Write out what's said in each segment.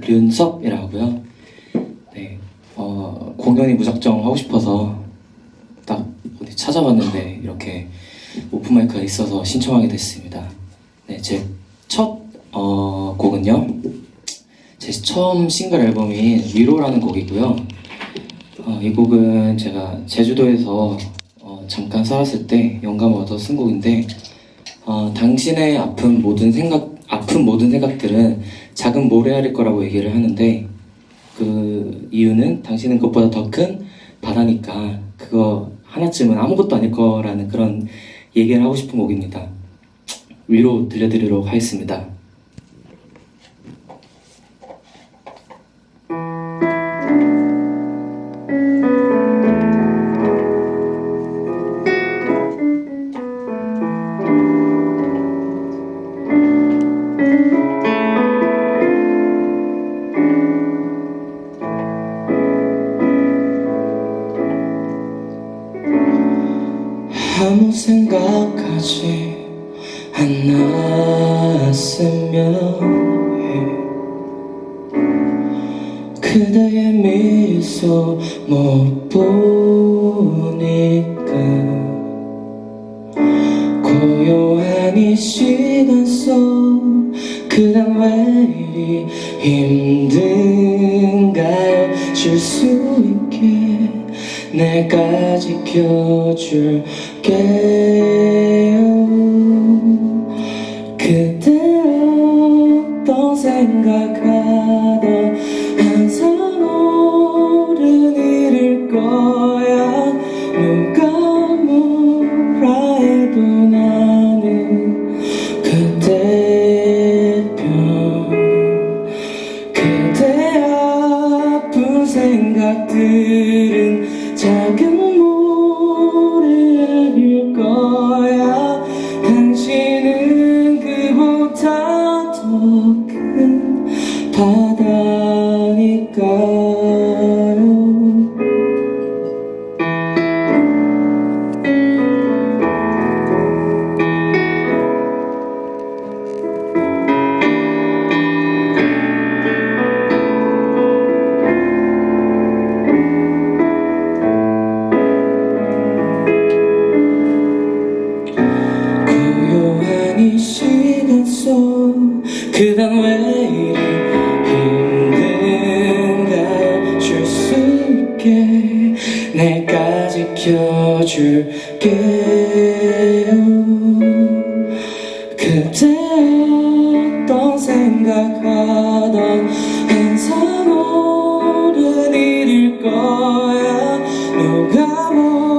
류은섭이라고요. 네, 어, 공연이 무작정 하고 싶어서 딱 어디 찾아봤는데 이렇게 오픈 마이크가 있어서 신청하게 됐습니다. 네, 제첫 어, 곡은요. 제 처음 싱글 앨범인 위로라는 곡이고요. 어, 이 곡은 제가 제주도에서 어, 잠깐 살았을 때 영감을 얻어 쓴 곡인데 어, 당신의 아픈 모든 생각 아픈 모든 생각들은 작은 모래알일 거라고 얘기를 하는데 그 이유는 당신은 그것보다 더 큰 바다니까 그거 하나쯤은 아무것도 아닐 거라는 그런 얘기를 하고 싶은 곡입니다. 위로 들려드리도록 하겠습니다. 아무 생각하지 않았으면 해. 그대의 미소 못 보니까 고요한 이 시간 속 그댄 왜 이리 힘든가요 줄수 있게 내가 지켜줄게요 그대 어떤 생각하던 항상 오른 일일 거야. 누가 뭐라 해도 나는 그대 편. 그대 아픈 생각들은 작은 모래알일 거야. 당신은 그보다 더 큰 바다니까 왜 이리 힘든가요 줄수 있게. 내가 지켜줄게요 그대 어떤 생각하던 항상 옳은 일일 거야. 누가 뭐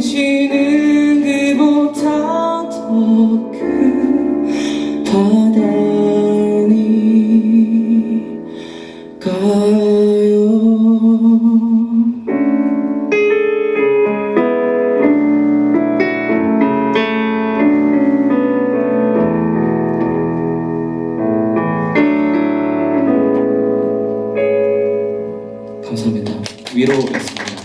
당신은 그보다 더 큰 바다니까요 감사합니다. 위로였습니다.